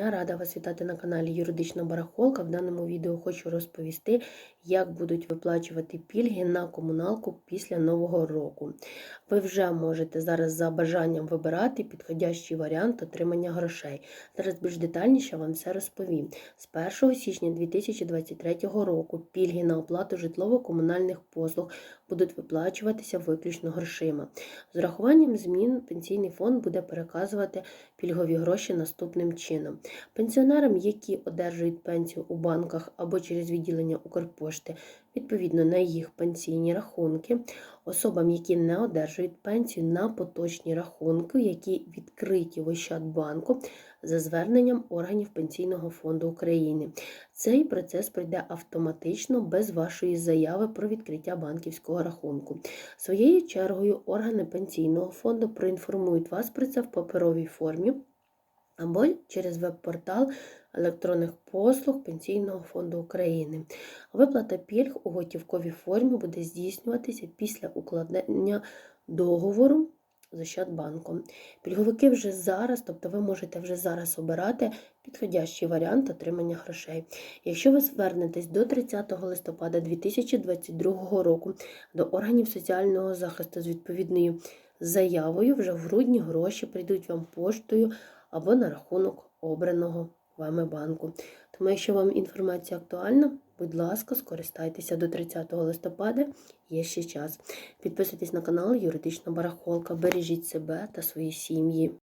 Я рада вас вітати на каналі Юридична Барахолка. В даному відео хочу розповісти, як будуть виплачувати пільги на комуналку після Нового року. Ви вже можете зараз за бажанням вибирати підходящий варіант отримання грошей. Зараз більш детальніше вам все розповім. З 1 січня 2023 року пільги на оплату житлово-комунальних послуг будуть виплачуватися виключно грошима. З урахуванням змін пенсійний фонд буде переказувати пільгові гроші наступним чином. Пенсіонерам, які одержують пенсію у банках або через відділення Укрпошти, відповідно на їх пенсійні рахунки, особам, які не одержують пенсію на поточні рахунки, які відкриті в Ощадбанку за зверненням органів Пенсійного фонду України. Цей процес пройде автоматично без вашої заяви про відкриття банківського рахунку. Своєю чергою органи пенсійного фонду проінформують вас про це в паперовій формі або через веб-портал електронних послуг Пенсійного фонду України. Виплата пільг у готівковій формі буде здійснюватися після укладення договору з Ощадбанком. Пільговики вже зараз, тобто ви можете вже зараз обирати підходящий варіант отримання грошей. Якщо ви звернетесь до 30 листопада 2022 року до органів соціального захисту з відповідною заявою, вже в грудні гроші прийдуть вам поштою або на рахунок обраного вами банку. Тому, якщо вам інформація актуальна, будь ласка, скористайтеся до 30 листопада, є ще час. Підписуйтесь на канал Юридична Барахолка, бережіть себе та свої сім'ї.